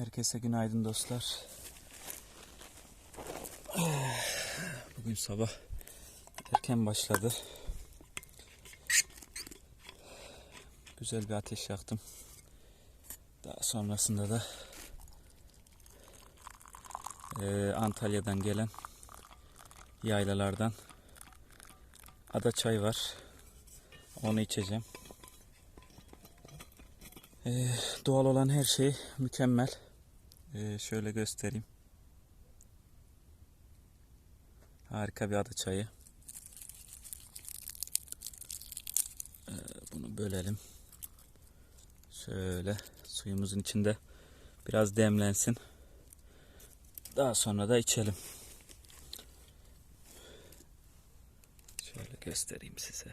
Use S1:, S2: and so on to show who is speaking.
S1: Herkese günaydın dostlar. Bugün sabah erken başladı. Güzel bir ateş yaktım. Daha sonrasında da eee, Antalya'dan gelen yaylalardan ada çay var. Onu içeceğim. Ee, doğal olan her şey mükemmel. Ee, şöyle göstereyim. Harika bir ada çayı. Ee, bunu bölelim. Şöyle suyumuzun içinde biraz demlensin. Daha sonra da içelim. Şöyle göstereyim size.